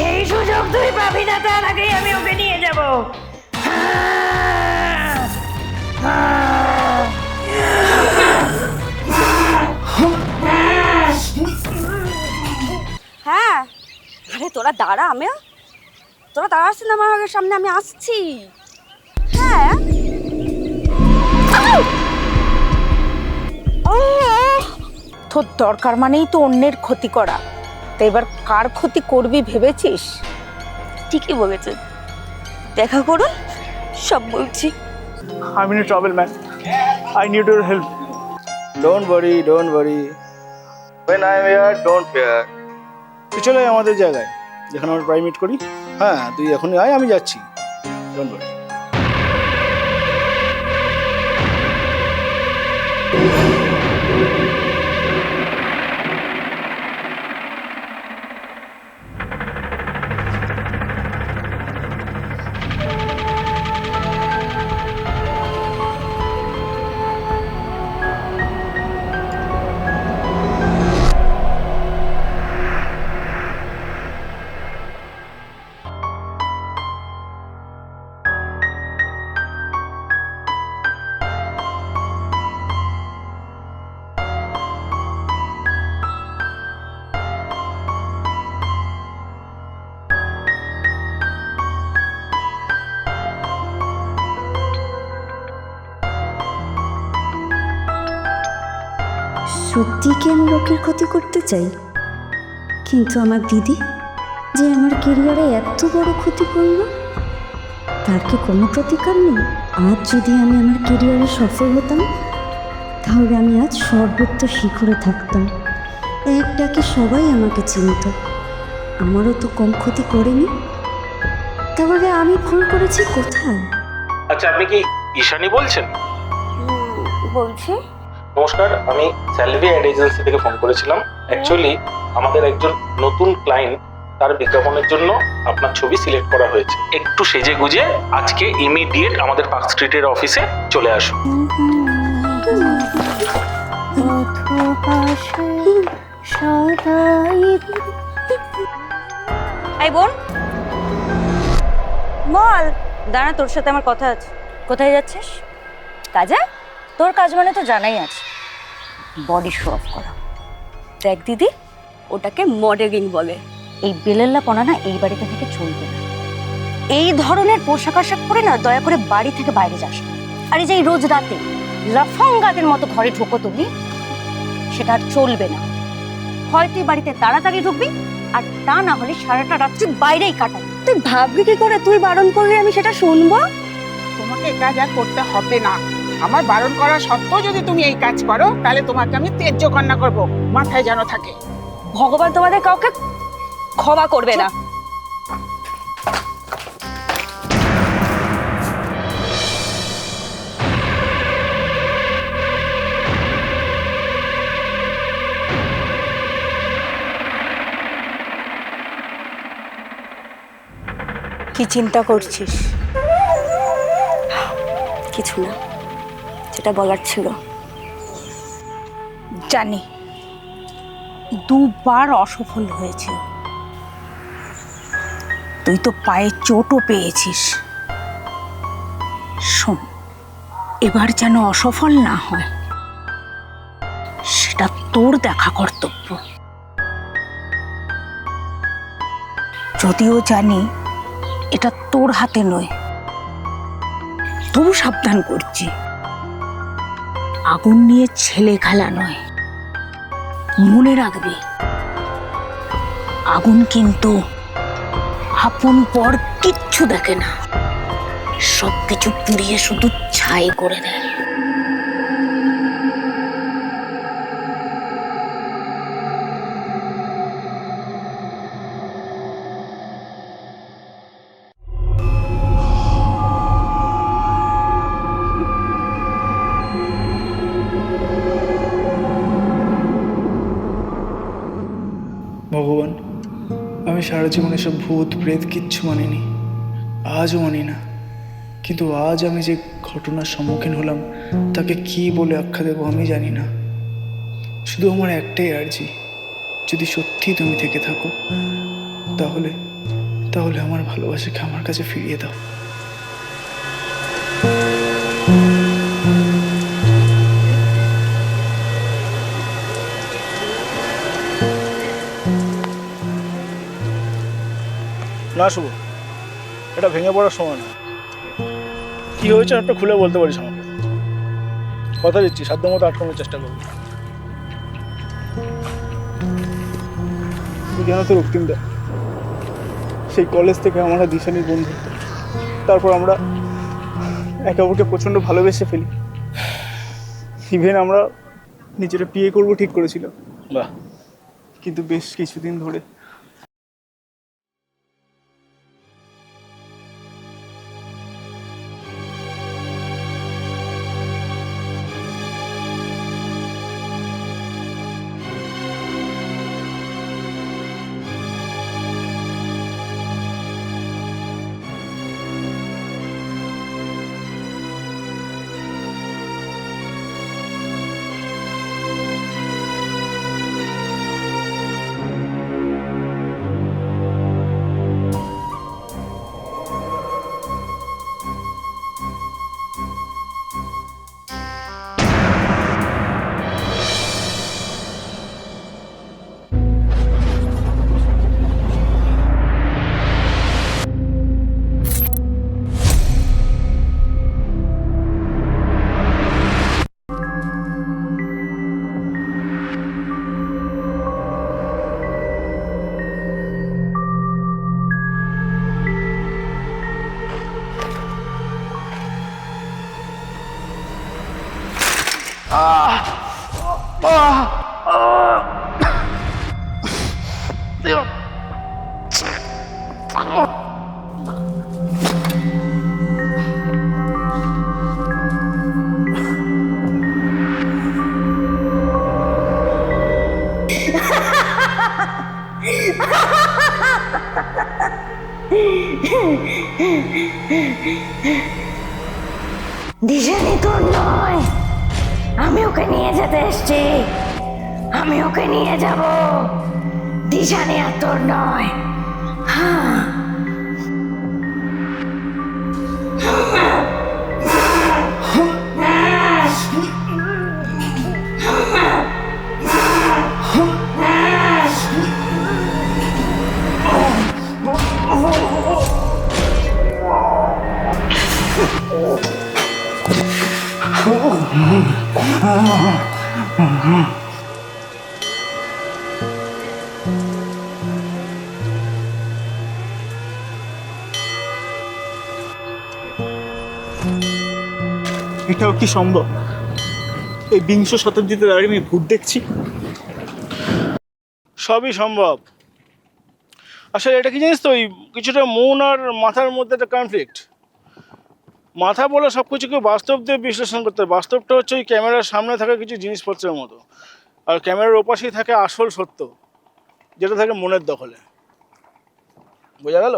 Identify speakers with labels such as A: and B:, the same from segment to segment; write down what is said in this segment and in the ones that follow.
A: সেই সুযোগ তুই পাবি না, তার আগেই আমি ওকে নিয়ে যাব।
B: হ্যাঁ। আরে, তোরা দাঁড়া আমি তোরা দাঁড়াচ্ছিস না আমার সামনে আমি আসছি। হ্যাঁ।
C: তোর দরকার মানেই তো অন্যের ক্ষতি করা। তা এবার কার ক্ষতি করবি ভেবেছিস?
B: ঠিকই বলেছেন। দেখা করুন সব বলছি।
D: I'm in trouble, man. I need your help.
E: Don't worry don't worry when i am here don't fear. তুই চলে আয় আমাদের জায়গায় যেখানে আমরা প্রাইমেট করি। হ্যাঁ তুই এখনই আয় আমি যাচ্ছি। ডোন্ট ওয়ারি
F: সত্যি কি আমি লোকের ক্ষতি করতে চাই? কিন্তু আমার দিদি যে আমার কেরিয়ারে এত বড় ক্ষতি করল তার কি কোনো প্রতিকার নেই? আজ যদি আমি আমার কেরিয়ারে সফল হতাম তাহলে আমি আজ সর্বোচ্চ শিখরে থাকতাম। এক ডাকে সবাই আমাকে চিনত? আমারও তো কম ক্ষতি করেনি। তাহলে আমি ভুল করেছি কোথায়?
G: আচ্ছা আপনি কি ঈশানী বলছেন?
B: বলছি।
G: নমস্কার আমি স্যালভি অ্যাড এজেন্সি থেকে ফোন করেছিলাম। অ্যাকচুয়ালি আমাদের একজন নতুন ক্লায়েন্ট তার বিজ্ঞাপনের জন্য আপনার ছবি সিলেক্ট করা হয়েছে। একটু সেজে গুজে আজকে ইমিডিয়েট আমাদের পার্ক স্ট্রিটের অফিসে চলে আসুন।
B: এই বোন। বল দাঁড়া তোর সাথে আমার কথা আছে। কোথায় যাচ্ছিস? কাজে? তোর কাজ মানে তো জানাই আছে। বডি শো অফ করা। দেখ দিদি ওটাকে মডেলিং বলে। এই বেলেল্লা পনা না এই বাড়িতে থেকে চলবে না। এই ধরনের পোশাক আশাক পরে না দয়া করে বাড়ি থেকে বাইরে যাস আর এই যে এই রোজ রাতে লাফাঙ্গাদের মতো ঘরে ঢোকো তুমি সেটা আর চলবে না। হয় তুই বাড়িতে তাড়াতাড়ি ঢুকবি আর তা না হলে সারাটা রাত্রি বাইরেই কাটাবি। তুই ভাববি কি করে? তুই বারণ করলে আমি সেটা শুনব?
H: তোমাকে কাজ আর করতে হবে না। আমার বারণ করা সত্ত্বেও যদি তুমি এই কাজ করো তাহলে তোমাকে আমি তেজ্য কন্যা করব। মাথায় যেন থাকে।
B: ভগবান তোমাদের কাউকে ক্ষমা করবে না।
C: কি চিন্তা করছিস?
B: কিছু না। যেটা বলার ছিল।
C: জানি। দুবার অসফল হয়েছে। তুই তো পায়ে চোটও পেয়েছিস। শোন, এবার যেন অসফল না হয়, সেটা তোর দেখা কর্তব্য। যদিও জানি এটা তোর হাতে নয়, তবু সাবধান করছি। আগুন নিয়ে ছেলে খেলা নয়। মনে রাখবে, আগুন কিন্তু আপন পর কিচ্ছু দেখে না। সবকিছু পুড়িয়ে শুধু ছাই করে দেয়।
D: ভগবান, আমি সারা জীবনে সব ভূত, প্রেত কিচ্ছু মানিনি। আজও মানি না। কিন্তু আজ আমি যে ঘটনার সম্মুখীন হলাম, তাকে কি বলে আখ্যা দেবো আমি জানি না। শুধু আমার একটাই আর্জি, যদি সত্যি তুমি থেকে থাকো, তাহলে তাহলে আমার ভালোবাসাকে আমার কাছে ফিরিয়ে দাও।
E: না শুভ। এটা ভেঙে পড়ার সময় না। কি হয়েছে একটা খুলে বলতে পারিস আমাকে। কথা দিচ্ছি সাধ্য মতো আটকানোর চেষ্টা করব।
D: তুই জানো তো রক্তিমদা সেই কলেজ থেকে আমরা দিশানির বন্ধু। তারপর আমরা একে অপরকে প্রচণ্ড ভালোবেসে ফেলি। ইভেন আমরা নিজেরা বিয়ে করব ঠিক করেছিলাম।
E: বাহ।
D: কিন্তু বেশ কিছুদিন ধরে
A: দিশানি তোর নয় আমি ওকে নিয়ে যেতে এসছি। আমি ওকে নিয়ে যাব। দিশানি আর তোর নয়। হ্যাঁ।
D: কি সম্ভব। এই বিংশ শতাব্দীতে দাঁড়িয়ে আমি ভূত দেখছি।
E: সবই সম্ভব। আসলে এটা কি জানিস তো ওই কিছুটা মন আর মাথার মধ্যে একটা কনফ্লিক্ট মাথা বলে সব কিছুকে বাস্তব দিয়ে বিশ্লেষণ করতে হয় বাস্তবটা হচ্ছে ওই ক্যামেরার সামনে থাকা কিছু জিনিসপত্রের মতো। আর ক্যামেরার ওপাশেই থাকে আসল সত্য, যেটা থাকে মনের দখলে। বোঝা গেল?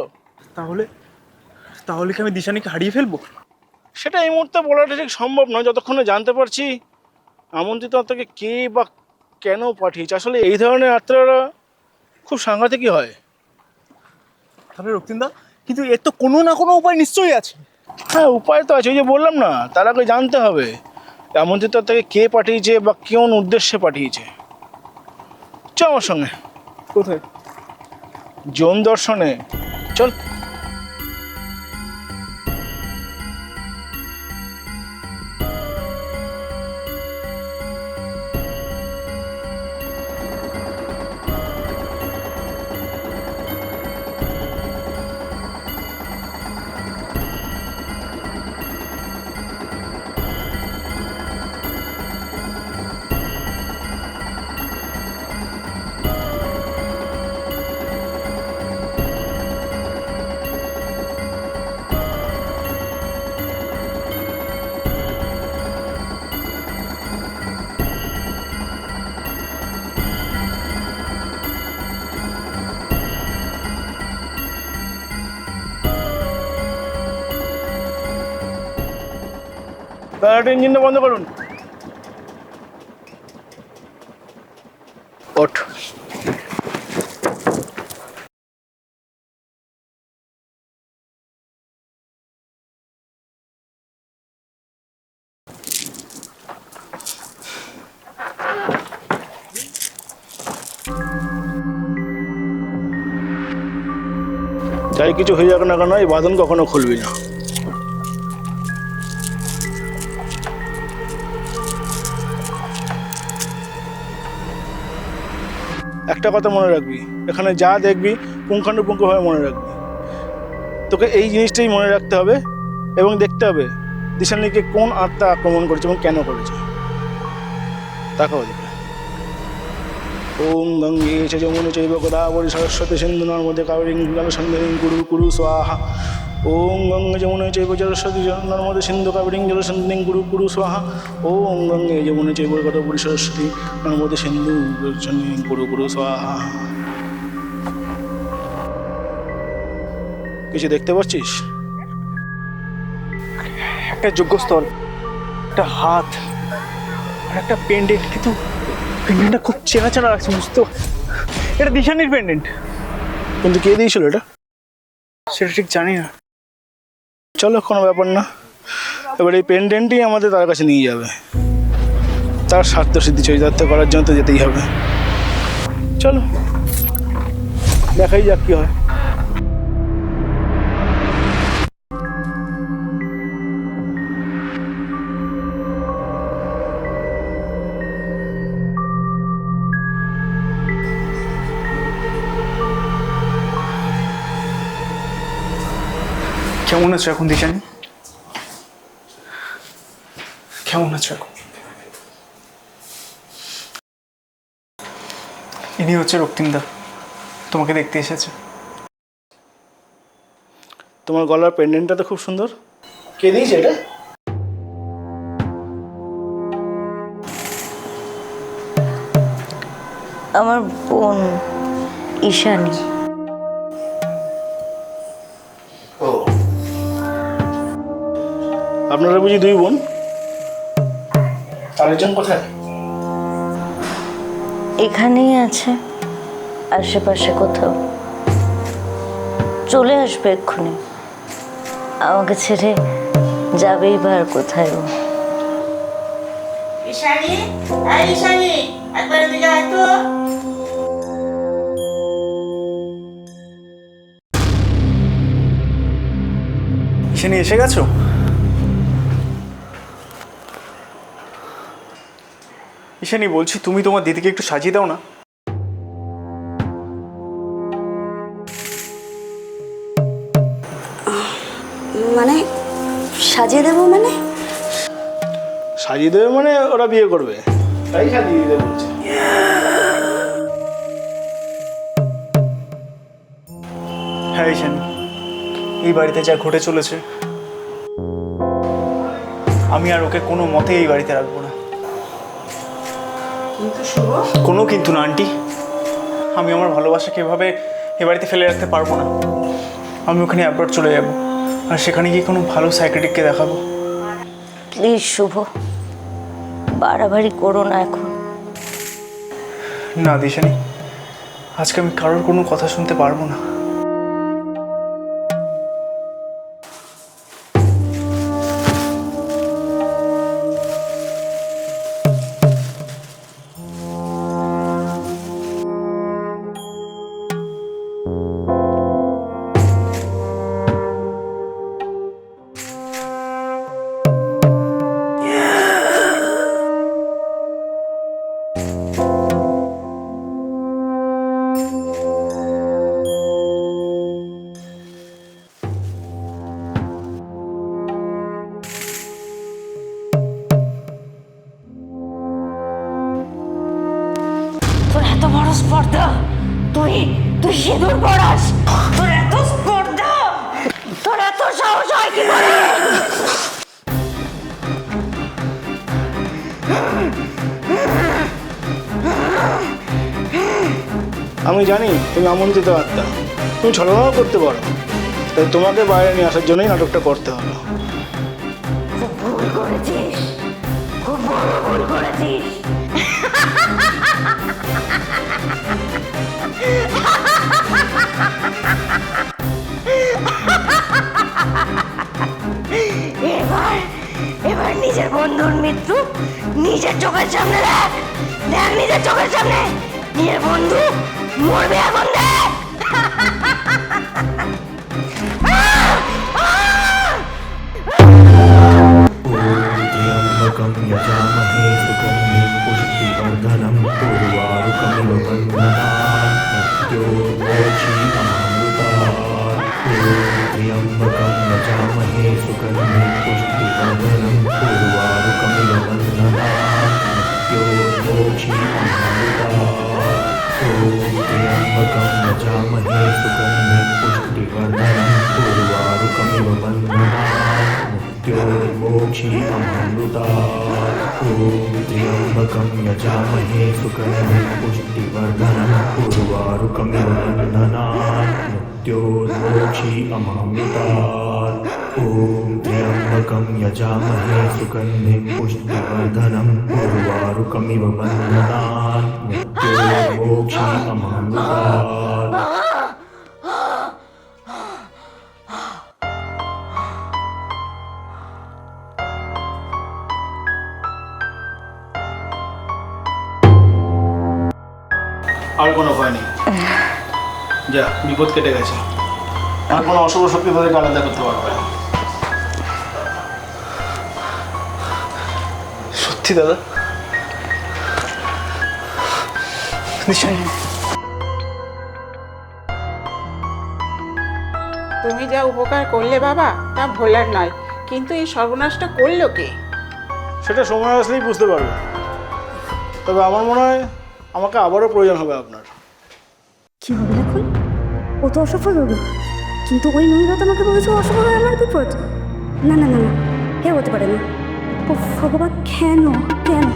D: তাহলে তাহলে কি আমি দিশানিকে হারিয়ে ফেলব?
E: সেটা এই মুহূর্তে বলাটা ঠিক সম্ভব নয় যতক্ষণে জানতে পারছি আমন্ত্রিত আত্মাকে কে বা কেন পাঠিয়েছে। আসলে এই ধরনের আত্মারা খুব সাংঘাতিকই হয়।
D: তাহলে রক্তিমদা কিন্তু এর তো কোনো না কোনো উপায় নিশ্চয়ই আছে।
E: হ্যাঁ উপায় তো আছে ওই যে বললাম না তার আগে জানতে হবে আমন্ত্রিত আত্মাকে কে পাঠিয়েছে বা কোন উদ্দেশ্যে পাঠিয়েছে। চ আমার সঙ্গে।
D: কোথায়?
E: যৌন দর্শনে। চল। একটা ইঞ্জিনটা বন্ধ করুন। ওঠ। যাই কিছু হয়ে যাবে না কেন এই বাঁধন কখনো খুলবি না। একটা কথা মনে রাখবি, এখানে যা দেখবি পুঙ্খানুপুঙ্খভাবে মনে রাখবি। তোকে এই জিনিসটাই মনে রাখতে হবে এবং দেখতে হবে দিশানিকে কোন আত্মা আক্রমণ করেছে এবং কেন করেছে। তাকাও দিকে ওম গঙ্গে চ যমুনে চৈব সরস্বতী সিন্ধু নর্মদে কাবেরী জলসন্ধিনী কুরু কুরু স্বাহা। ওম গঙ্গে যমুনে চৈব সরস্বতী নর্মদে সিন্ধু কাবেরী জলসন্ধিনী গুরু কুরু স্বাহা। ওম গঙ্গে যমুনে চৈব গোদাবরী সরস্বতী নর্মদে সিন্ধু কুরু কুরু স্বাহা। কিছু দেখতে পাচ্ছিস?
D: একটা যোগ্যস্থল একটা হাত একটা পেন্ডেন্ট কিন্তু পেন্ডেন্টটা খুব চেনা চেনা লাগছে বুঝতে এটা দিশানির পেন্ডেন্ট
E: কিন্তু কে দিয়েছিল এটা?
D: সেটা ঠিক জানি না।
E: চলো, কোনো ব্যাপার না। এবার এই পেন্ডেন্টই আমাদের তার কাছে নিয়ে যাবে। তার স্বার্থ সিদ্ধি চরিতার্থ করার জন্য তো যেতেই হবে। চলো, দেখাই যাক কী হয়।
D: কেমন আছো এখন দিশানি? কেমন আছো এখন? ইনি হচ্ছে রক্তিমদা। তোমাকে দেখতে এসেছে।
E: তোমার গলার পেন্ডেন্টটা তো খুব সুন্দর। কে দিয়েছে এটা?
A: আমার বোন ঈশানী।
E: আপনারা বুঝি দুই বোন? আরেকজন কোথায়?
A: এখানেই আছে আশেপাশে কোথাও। চলে আসবে এক্ষুনি। আমাকে ছেড়ে যাবেই বা আর কোথায় ও।
H: ঈশানী? এই ঈশানী একবার এদিকে আয় তো।
D: ঈশানি এসে গেছো? ঈশানি বলছি তুমি তোমার দিদিকে একটু সাজিয়ে দাও না।
F: মানে সাজিয়ে দেবো মানে?
E: সাজিয়ে দেবে মানে ওরা বিয়ে করবে। তাই সাজিয়ে দিতে বলছে।
D: হ্যাঁ ঈশানি এই বাড়িতে যা ঘটে চলেছে আমি আর ওকে কোনো মতে এই বাড়িতে রাখব না। কোনো কিন্তু না আন্টি। আমি আমার ভালোবাসাকে এভাবে এ বাড়িতে ফেলে রাখতে পারব না। আমি ওখানে অ্যাব্রড চলে যাব আর সেখানে গিয়ে কোনো ভালো সাইকেটিককে দেখাবো।
A: প্লিজ শুভ। বাড়াবাড়ি করো না এখন।
D: না দিশানি। আজকে আমি কারোর কোনো কথা শুনতে পারব না।
E: আমি জানি তুমি আমন্ত্রিত আত্মা। তুমি ছলনাও করতে পারো। তাই তোমাকে বাইরে নিয়ে আসার জন্যই নাটকটা করতে হলো
A: এবার এবার নিজের বন্ধুর মৃত্যু নিজের চোখের সামনে দেখ। দেখ নিজের চোখের সামনে। নিজের বন্ধু মরবে এখন দেখ
I: ॐ त्र्यम्बकं यजामहे सुकरं पुष्टिवर्धनं उर्वारुकमिवन्दनात् मृत्योर्मोक्षी अमामृतात् ॐ त्र्यम्बकं यजामहे सुगन्धिं पुष्टिवर्धनम् उर्वारुकमिव बन्धनात् मृत्योर्मोक्षी अमामृतात्
E: আর কোনো উপায় নেই। যা বিপদ কেটে গেছে। আর কোনো অশুভ শক্তি তাদেরকে আলাদা করতে পারবে না। সত্যি দাদা?
H: তুমি যা উপকার করলে বাবা তা ভোলার নয়। কিন্তু এই সর্বনাশটা করল কে?
E: সেটা সময় আসলেই বুঝতে পারবে। তবে আমার মনে হয় আমাকে আবারও প্রয়োজন হবে আপনার।
F: কি হবে এখন ও তো অসফল হলো কিন্তু ওই মহিলা তো আমাকে বলেছে অসফল হয়ে আমার বিপদ। না না না না হে হতে পারে না। ও ভগবান কেন কেন?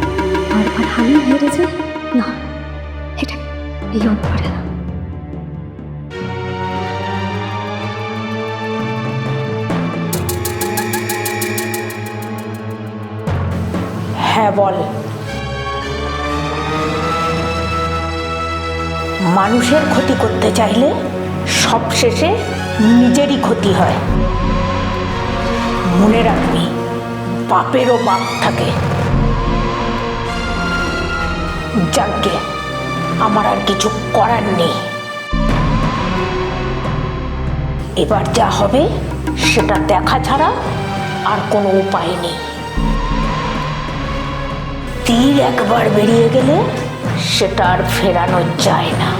F: আর আর আমি হেরে যাই? না এটা এই হতে পারে না।
C: হ্যাঁ বল। মানুষের ক্ষতি করতে চাইলে সবশেষে নিজেরই ক্ষতি হয়। মনে রাখবি, পাপেরও পাপ থাকে। যাকে আমার আর কিছু করার নেই। এবার যা হবে, সেটা দেখা ছাড়া আর কোনো উপায় নেই। তীর একবার বেরিয়ে গেলে সেটা আর ফেরানো যায় না।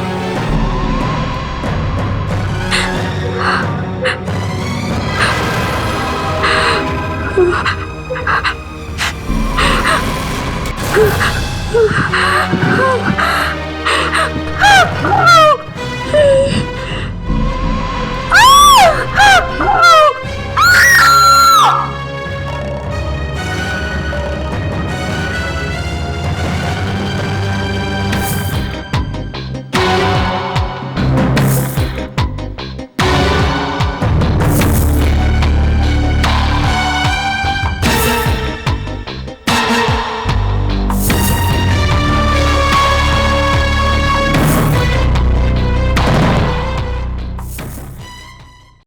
C: Oh,